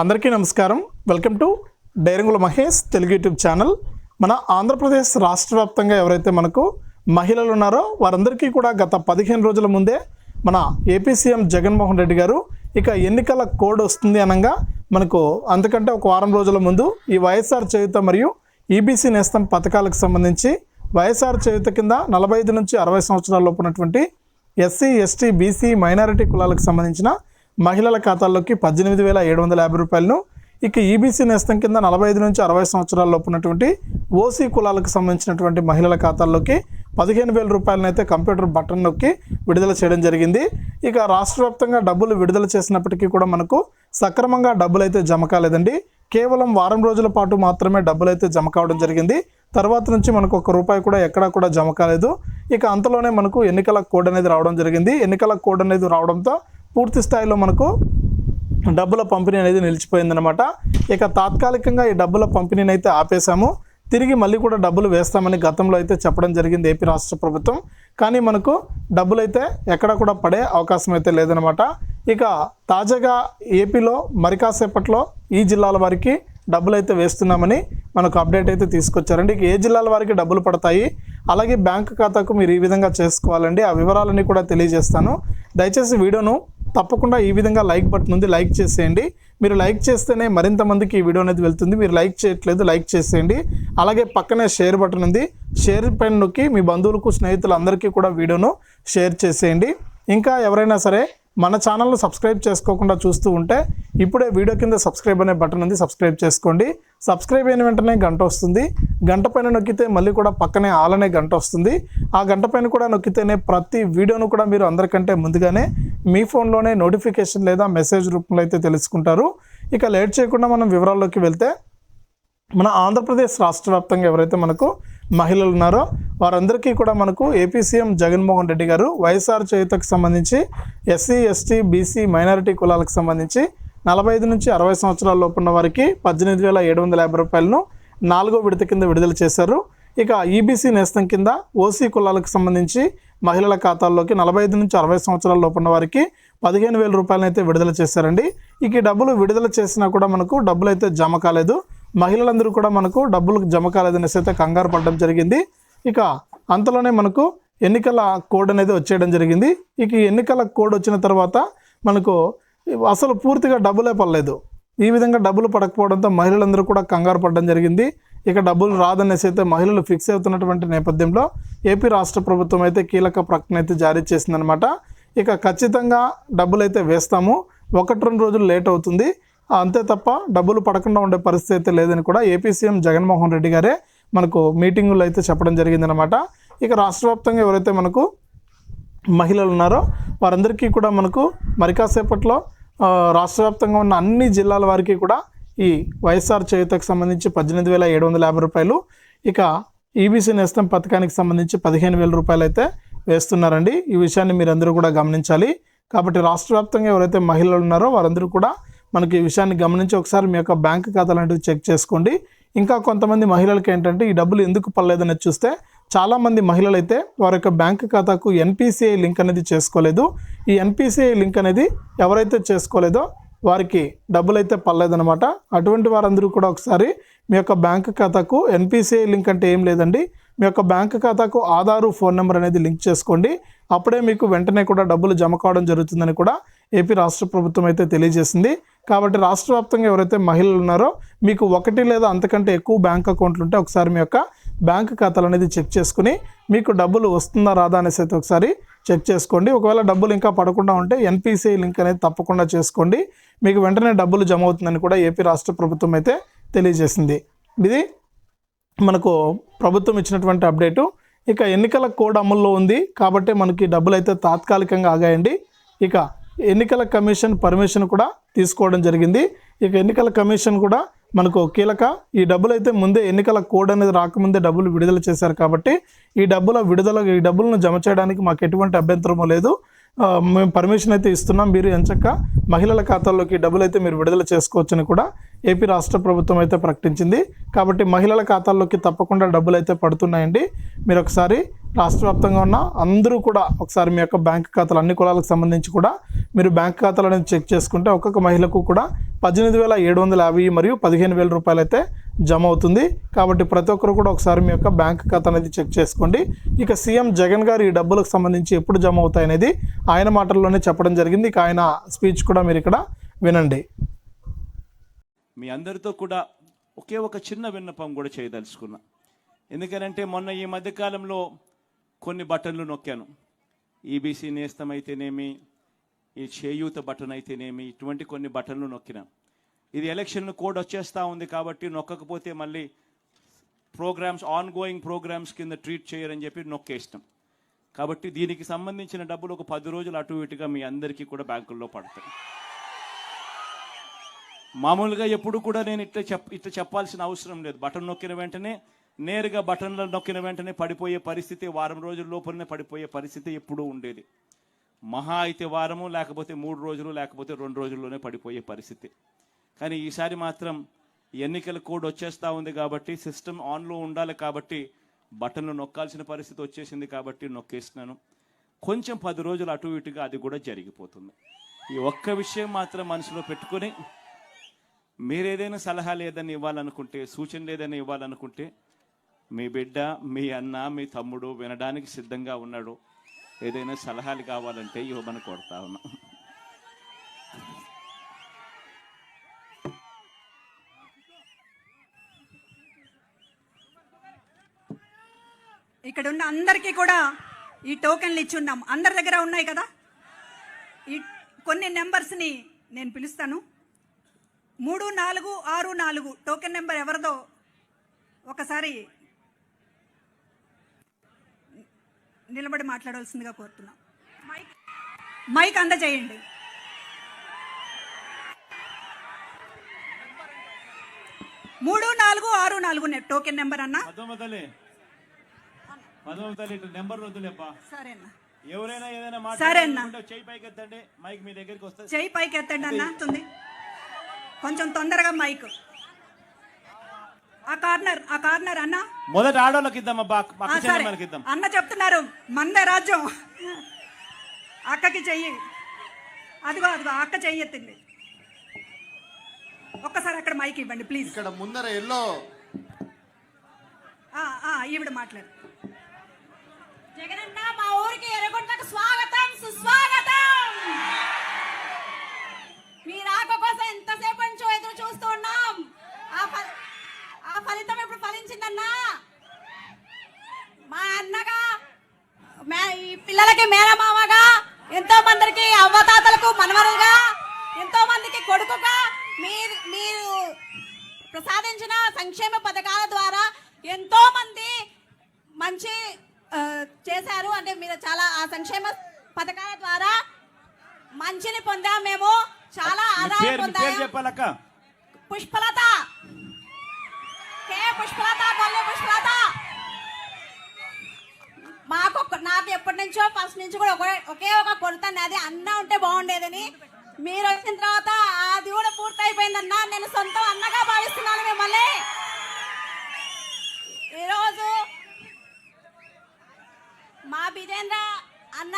అందరికీ నమస్కారం. Welcome to Dairangula Mahesh Telugu YouTube channel. మన ఆంధ్రప్రదేశ్ రాష్ట్ర వ్యాప్తంగా ఎవరైతే మనకు మహిళలు ఉన్నారో వారందరికీ కూడా గత పదిహేను రోజుల ముందే మన ఏపీ సీఎం జగన్మోహన్ రెడ్డి గారు ఇక ఎన్నికల కోడ్ వస్తుంది అనగా మనకు అంతకంటే ఒక వారం రోజుల ముందు ఈ వైఎస్ఆర్ చేయుత మరియు ఈబీసీ నేస్తం పథకాలకు సంబంధించి వైఎస్ఆర్ చేయుత కింద నలభై ఐదు నుంచి అరవై సంవత్సరాల లోపు ఉన్నటువంటి ఎస్సీ ఎస్టీ బీసీ మైనారిటీ కులాలకు సంబంధించిన మహిళల ఖాతాల్లోకి పద్దెనిమిది వేల ఏడు వందల యాభై రూపాయలను ఇక ఈబీసీ నేస్తం కింద నలభై ఐదు నుంచి అరవై సంవత్సరాల లోపు ఉన్నటువంటి ఓసీ కులాలకు సంబంధించినటువంటి మహిళల ఖాతాల్లోకి పదిహేను వేల రూపాయలను అయితే కంప్యూటర్ బటన్ నొక్కి విడుదల చేయడం జరిగింది. ఇక రాష్ట్ర వ్యాప్తంగా డబ్బులు విడుదల చేసినప్పటికీ కూడా మనకు సక్రమంగా డబ్బులు అయితే జమ కాలేదండి. కేవలం వారం రోజుల పాటు మాత్రమే డబ్బులు అయితే జమ కావడం జరిగింది. తర్వాత నుంచి మనకు ఒక రూపాయి కూడా ఎక్కడా కూడా జమ కాలేదు. ఇక అంతలోనే మనకు ఎన్నికల కోడ్ అనేది రావడం జరిగింది. ఎన్నికల కోడ్ అనేది రావడంతో పూర్తి స్థాయిలో మనకు డబ్బుల పంపిణీ అనేది నిలిచిపోయిందనమాట ఇక తాత్కాలికంగా ఈ డబ్బుల పంపిణీని అయితే ఆపేశాము. తిరిగి మళ్ళీ కూడా డబ్బులు వేస్తామని గతంలో అయితే చెప్పడం జరిగింది ఏపీ రాష్ట్ర ప్రభుత్వం. కానీ మనకు డబ్బులు అయితే ఎక్కడ కూడా పడే అవకాశం అయితే లేదనమాట ఇక తాజాగా ఏపీలో మరి కాసేపట్లో ఈ జిల్లాల వారికి డబ్బులు అయితే వేస్తున్నామని మనకు అప్డేట్ అయితే తీసుకొచ్చారండి. ఇక ఏ జిల్లాల వారికి డబ్బులు పడతాయి? అలాగే బ్యాంక్ ఖాతాకు మీరు ఈ విధంగా చేసుకోవాలండి. ఆ వివరాలన్నీ కూడా తెలియజేస్తాను. దయచేసి వీడియోను తప్పకుండా ఈ విధంగా లైక్ బటన్ ఉంది లైక్ చేసేయండి. మీరు లైక్ చేస్తేనే మరింత మందికి ఈ వీడియో అనేది వెళ్తుంది. మీరు లైక్ చేయట్లేదు లైక్ చేసేయండి. అలాగే పక్కనే షేర్ బటన్ ఉంది. షేర్ పైన నొక్కి మీ బంధువులకు స్నేహితులందరికీ కూడా వీడియోను షేర్ చేసేయండి. ఇంకా ఎవరైనా సరే మన ఛానల్ను సబ్స్క్రైబ్ చేసుకోకుండా చూస్తూ ఉంటే ఇప్పుడే వీడియో కింద సబ్స్క్రైబ్ అనే బటన్ ఉంది సబ్స్క్రైబ్ చేసుకోండి. సబ్స్క్రైబ్ అయిన వెంటనే గంట వస్తుంది. గంట పైన నొక్కితే మళ్ళీ కూడా పక్కనే ఆల్ అనే గంట వస్తుంది. ఆ గంట పైన కూడా నొక్కితేనే ప్రతి వీడియోను కూడా మీరు అందరికంటే ముందుగానే మీ ఫోన్లోనే నోటిఫికేషన్ లేదా మెసేజ్ రూపంలో అయితే తెలుసుకుంటారు. ఇక లేట్ చేయకుండా మనం వివరాల్లోకి వెళ్తే మన ఆంధ్రప్రదేశ్ రాష్ట్ర వ్యాప్తంగా ఎవరైతే మనకు మహిళలు ఉన్నారో వారందరికీ కూడా మనకు ఏపీ సీఎం జగన్మోహన్ రెడ్డి గారు వైఎస్ఆర్ చేయుతకు సంబంధించి ఎస్సీ ఎస్టీ బీసీ మైనారిటీ కులాలకు సంబంధించి నలభై ఐదు నుంచి అరవై సంవత్సరాల లోపు ఉన్న వారికి పద్దెనిమిది వేల ఏడు వందల యాభై రూపాయలను నాలుగో విడత కింద విడుదల చేశారు. ఇక ఈబీసీ నేస్తం కింద ఓసీ కులాలకు సంబంధించి మహిళల ఖాతాల్లోకి నలభై ఐదు నుంచి అరవై సంవత్సరాల లోపు ఉన్న వారికి పదిహేను వేల రూపాయలను అయితే విడుదల చేశారండి. ఇక ఈ డబ్బులు విడుదల చేసినా కూడా మనకు డబ్బులు అయితే జమ కాలేదు. మహిళలందరూ కూడా మనకు డబ్బులు జమ కాలేదనేసి అయితే కంగారు పడడం జరిగింది. ఇక అంతలోనే మనకు ఎన్నికల కోడ్ అనేది వచ్చేయడం జరిగింది. ఇక ఎన్నికల కోడ్ వచ్చిన తర్వాత మనకు అసలు పూర్తిగా డబ్బులే పడలేదు. ఈ విధంగా డబ్బులు పడకపోవడంతో మహిళలందరూ కూడా కంగారు పడడం జరిగింది. ఇక డబ్బులు రాదనేసి అయితే మహిళలు ఫిక్స్ అవుతున్నటువంటి నేపథ్యంలో ఏపీ రాష్ట్ర ప్రభుత్వం అయితే కీలక ప్రకటన అయితే జారీ చేసిందనమాట ఇక ఖచ్చితంగా డబ్బులు అయితే వేస్తాము. ఒకటి రెండు రోజులు లేట్ అవుతుంది. అంతే తప్ప డబ్బులు పడకుండా ఉండే పరిస్థితి అయితే లేదని కూడా ఏపీ సీఎం జగన్మోహన్ రెడ్డి గారే మనకు మీటింగుల్లో అయితే చెప్పడం జరిగిందనమాట ఇక రాష్ట్ర వ్యాప్తంగా ఎవరైతే మనకు మహిళలు ఉన్నారో వారందరికీ కూడా మనకు మరి కాసేపట్లో రాష్ట్ర వ్యాప్తంగా ఉన్న అన్ని జిల్లాల వారికి కూడా ఈ వైఎస్ఆర్ చేయుతకు సంబంధించి పద్దెనిమిది వేల ఏడు వందల యాభై రూపాయలు ఇక ఈబీసీ నేస్తం పథకానికి సంబంధించి పదిహేను వేల రూపాయలు అయితే వేస్తున్నారండి. ఈ విషయాన్ని మీరందరూ కూడా గమనించాలి. కాబట్టి రాష్ట్ర వ్యాప్తంగా ఎవరైతే మహిళలు ఉన్నారో వారందరూ కూడా మనకి ఈ విషయాన్ని గమనించి ఒకసారి మీ యొక్క బ్యాంక్ ఖాతా లాంటివి చెక్ చేసుకోండి. ఇంకా కొంతమంది మహిళలకి ఏంటంటే ఈ డబ్బులు ఎందుకు పడలేదని చూస్తే చాలామంది మహిళలు అయితే వారి యొక్క బ్యాంక్ ఖాతాకు ఎన్పిసిఐ లింక్ అనేది చేసుకోలేదు. ఈ ఎన్పిసిఐ లింక్ అనేది ఎవరైతే చేసుకోలేదో వారికి డబ్బులు అయితే పర్లేదనమాట అటువంటి వారందరూ కూడా ఒకసారి మీ యొక్క బ్యాంక్ ఖాతాకు ఎన్పిసిఐ లింక్ అంటే ఏం లేదండి. మీ యొక్క బ్యాంక్ ఖాతాకు ఆధారు ఫోన్ నెంబర్ అనేది లింక్ చేసుకోండి. అప్పుడే మీకు వెంటనే కూడా డబ్బులు జమ కావడం జరుగుతుందని కూడా ఏపీ రాష్ట్ర ప్రభుత్వం అయితే తెలియజేసింది. కాబట్టి రాష్ట్ర వ్యాప్తంగా ఎవరైతే మహిళలు ఉన్నారో మీకు ఒకటి లేదా అంతకంటే ఎక్కువ బ్యాంక్ అకౌంట్లు ఉంటే ఒకసారి మీ యొక్క బ్యాంక్ ఖాతాలు అనేది చెక్ చేసుకుని మీకు డబ్బులు వస్తుందా రాదా అనేసి అయితే ఒకసారి చెక్ చేసుకోండి. ఒకవేళ డబ్బులు ఇంకా పడకుండా ఉంటే ఎన్పిసిఐ లింక్ అనేది తప్పకుండా చేసుకోండి. మీకు వెంటనే డబ్బులు జమ అవుతుందని కూడా ఏపీ రాష్ట్ర ప్రభుత్వం అయితే తెలియజేసింది. ఇది మనకు ప్రభుత్వం ఇచ్చినటువంటి అప్డేటు. ఇక ఎన్నికల కోడ్ అమల్లో ఉంది కాబట్టి మనకి డబ్బులు అయితే తాత్కాలికంగా ఆగాయండి. ఇక ఎన్నికల కమిషన్ పర్మిషన్ కూడా తీసుకోవడం జరిగింది. ఇక ఎన్నికల కమిషన్ కూడా మనకు కీలక. ఈ డబ్బులు అయితే ముందే ఎన్నికల కోడ్ అనేది రాకముందే డబ్బులు విడుదల చేశారు కాబట్టి ఈ డబ్బుల విడుదల ఈ డబ్బులను జమ చేయడానికి మాకు ఎటువంటి అభ్యంతరము లేదు. మేము పర్మిషన్ అయితే ఇస్తున్నాం. మీరు ఎంచక్క మహిళల ఖాతాల్లోకి డబ్బులు అయితే మీరు విడుదల చేసుకోవచ్చని కూడా ఏపీ రాష్ట్ర ప్రభుత్వం అయితే ప్రకటించింది. కాబట్టి మహిళల ఖాతాల్లోకి తప్పకుండా డబ్బులు అయితే పడుతున్నాయండి. మీరు ఒకసారి రాష్ట్ర వ్యాప్తంగా ఉన్న అందరూ కూడా ఒకసారి మీ యొక్క బ్యాంక్ ఖాతాలు అన్ని కులాలకు సంబంధించి కూడా మీరు బ్యాంక్ ఖాతాలు అనేది చెక్ చేసుకుంటే ఒక్కొక్క మహిళకు కూడా పద్దెనిమిది వేల ఏడు వందల యాభై మరియు పదిహేను వేల రూపాయలు అయితే జమ అవుతుంది. కాబట్టి ప్రతి ఒక్కరు కూడా ఒకసారి మీ యొక్క బ్యాంక్ ఖాతా అనేది చెక్ చేసుకోండి. ఇక సీఎం జగన్ గారు ఈ డబ్బులకు సంబంధించి ఎప్పుడు జమ అవుతాయనేది ఆయన మాటల్లోనే చెప్పడం జరిగింది. ఇక ఆయన స్పీచ్ కూడా మీరు ఇక్కడ వినండి. మీ అందరితో కూడా ఒకే ఒక చిన్న విన్నపం కూడా చేయదలుచుకున్నా. ఎందుకనంటే మొన్న ఈ మధ్యకాలంలో కొన్ని బటన్లు నొక్కాను. ఈబీసీ నేస్తం అయితేనేమి ఈ చేయూత బటన్ అయితేనేమి ఇటువంటి కొన్ని బటన్లు నొక్కిన. ఇది ఎలక్షన్ కోడ్ వచ్చేస్తూ ఉంది కాబట్టి నొక్కకపోతే మళ్ళీ ప్రోగ్రామ్స్ ఆన్ గోయింగ్ ప్రోగ్రామ్స్ కింద ట్రీట్ చేయరని చెప్పి నొక్కేస్తాం కాబట్టి దీనికి సంబంధించిన డబ్బులు ఒక పది రోజులు అటు ఇటుగా మీ అందరికీ కూడా బ్యాంకుల్లో పడతాయి. మామూలుగా ఎప్పుడు కూడా నేను ఇట్లా చెప్ ఇట్లా చెప్పాల్సిన అవసరం లేదు. బటన్ నొక్కిన వెంటనే నేరుగా బటన్లు నొక్కిన వెంటనే పడిపోయే పరిస్థితి వారం రోజుల లోపలనే పడిపోయే పరిస్థితి ఎప్పుడూ ఉండేది. మహా అయితే వారము లేకపోతే మూడు రోజులు లేకపోతే రెండు రోజుల్లోనే పడిపోయే పరిస్థితి. కానీ ఈసారి మాత్రం ఎన్నికల కోడ్ వచ్చేస్తూ ఉంది కాబట్టి సిస్టమ్ ఆన్లో ఉండాలి కాబట్టి బటన్లు నొక్కాల్సిన పరిస్థితి వచ్చేసింది కాబట్టి నొక్కేసినాను. కొంచెం పది రోజులు అటు ఇటుగా అది కూడా జరిగిపోతుంది. ఈ ఒక్క విషయం మాత్రం మనసులో పెట్టుకొని మీరు ఏదైనా సలహా లేదని ఇవ్వాలనుకుంటే సూచన లేదని ఇవ్వాలనుకుంటే మీ బిడ్డ మీ అన్న మీ తమ్ముడు వినడానికి సిద్ధంగా ఉన్నాడు. ఏదైనా సలహాలు కావాలంటే ఇవ్వమని కొడతా ఉన్నా. ఇక్కడ ఉన్న అందరికీ కూడా ఈ టోకెన్లు ఇచ్చున్నాం. అందరి దగ్గర ఉన్నాయి కదా? ఈ కొన్ని నెంబర్స్ని నేను పిలుస్తాను. మూడు నాలుగు ఆరు నాలుగు టోకెన్ నెంబర్ ఎవరిదో ఒకసారి నిలబడి మాట్లాడవలసిందిగా కోరుతున్నాం. మైక్ మైక్ అందజేయండి. మూడు నాలుగు ఆరు నాలుగు టోకెన్ నెంబర్ అన్న? నెంబర్ సరేనా. ఎవరైనా ఏదైనా అన్న. చేయి పైకి ఎత్తండి మైక్ మీ దగ్గరికి వస్తుంది చెయ్యి పైకి ఎత్తండి అన్న కొంచెం తొందరగా మైక్. ఆ కార్నర్ ఆ కార్నర్ అన్న. మొదట ఆడోళ్ళకి అన్న చెప్తున్నారు మందే రాజ్యం. అక్కకి చెయ్యి. అదిగో అదిగో అక్క చెయ్యి ఎత్తింది. ఒక్కసారి అక్కడ మైక్ ఇవ్వండి ప్లీజ్. ఇక్కడ ముందర ఎల్లో. ఆ, ఆ, ఈవిడ మాట్లాడు. జగనన్న మా ఊరికి ఎర్రగొండకు స్వాగతం సుస్వాగతం మీ రాక కోసం ఎంతసేపు నుంచో ఎదురు చూస్తూ ఉన్నాం ఆ ఫ- ఆ ఫలితం ఇప్పుడు ఫలించిందన్నా? మా అన్నగా ఈ పిల్లలకి మేనమామగా ఎంతో మందికి అవ్వతాతలకు మనవరుగా ఎంతో మందికి కొడుకుగా మీరు మీరు ప్రసాదించిన సంక్షేమ పథకాల ద్వారా ఎంతో మంది మంచి చేశారు. అంటే మీరు చాలా ఆ సంక్షేమ పథకాల ద్వారా మంచిని పొందాం మేము. చాలా ఆదాయం పొందాము చెప్పాలక్క? పుష్పలత. పుష్పలత కొల్లి పుష్పలత. మాకు నాకు ఎప్పటి నుంచో ఫస్ట్ నుంచి కూడా ఒకే ఒకే ఒక కొరత అది అన్న ఉంటే బాగుండేదని. మీరు వచ్చిన తర్వాత అది కూడా పూర్తయిపోయిందన్న. నేను సొంతం అన్నగా భావిస్తున్నాను మిమ్మల్ని. ఈరోజు మా బిజేంద్ర అన్న